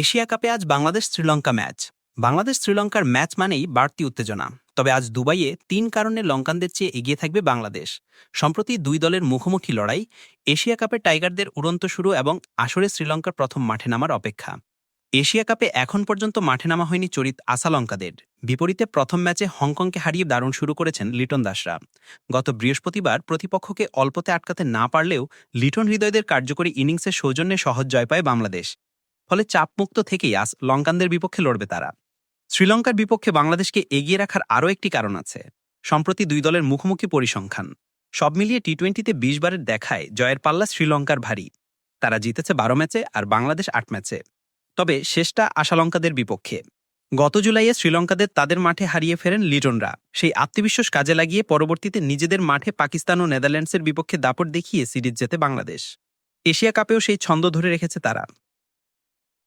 Asia কাপে আজ Bangladesh Sri Lanka match. Bangladesh শ্রীলঙ্কার ম্যাচ মানেই বাড়তি উত্তেজনা। তবে আজ দুবাইয়ে তিন কারণে লঙ্কানদের চেয়ে এগিয়ে থাকবে বাংলাদেশ। সম্প্রতি দুই দলের মুখোমুখি লড়াই, এশিয়া কাপে টাইগারদের উড়ন্ত শুরু এবং আসরে শ্রীলঙ্কার প্রথম মাঠে নামার অপেক্ষা। এশিয়া কাপে এখন পর্যন্ত মাঠে নামা হয়নি চরিত আসালঙ্কাদের। বিপরীতে প্রথম ম্যাচে হংকংকে হারিয়ে দারুণ শুরু করেছেন লিটন দাসরা। গত বৃহস্পতিবার প্রতিপক্ষকে অল্পতে আটকাতে না পারলেও লিটন হৃদয়দের কার্যকরী ইনিংসের সৌজন্যে সহজ জয় পায় বাংলাদেশ। ফলে চাপমুক্ত থেকেই আজ লঙ্কানদের বিপক্ষে লড়বে তারা। শ্রীলঙ্কার বিপক্ষে বাংলাদেশকে এগিয়ে রাখার আরও একটি কারণ আছে, সম্প্রতি দুই দলের মুখোমুখি পরিসংখ্যান। সব মিলিয়ে টি টোয়েন্টিতে বিশ বারের দেখায় জয়ের পাল্লা শ্রীলঙ্কার ভারী। তারা জিতেছে বারো ম্যাচে আর বাংলাদেশ আট ম্যাচে। তবে শেষটা আশালঙ্কাদের বিপক্ষে। গত জুলাইয়ে শ্রীলঙ্কাদের তাদের মাঠে হারিয়ে ফেরেন লিটনরা। সেই আত্মবিশ্বাস কাজে লাগিয়ে পরবর্তীতে নিজেদের মাঠে পাকিস্তান ও নেদারল্যান্ডসের বিপক্ষে দাপট দেখিয়ে সিরিজ জেতে বাংলাদেশ। এশিয়া কাপেও সেই ছন্দ ধরে রেখেছে তারা।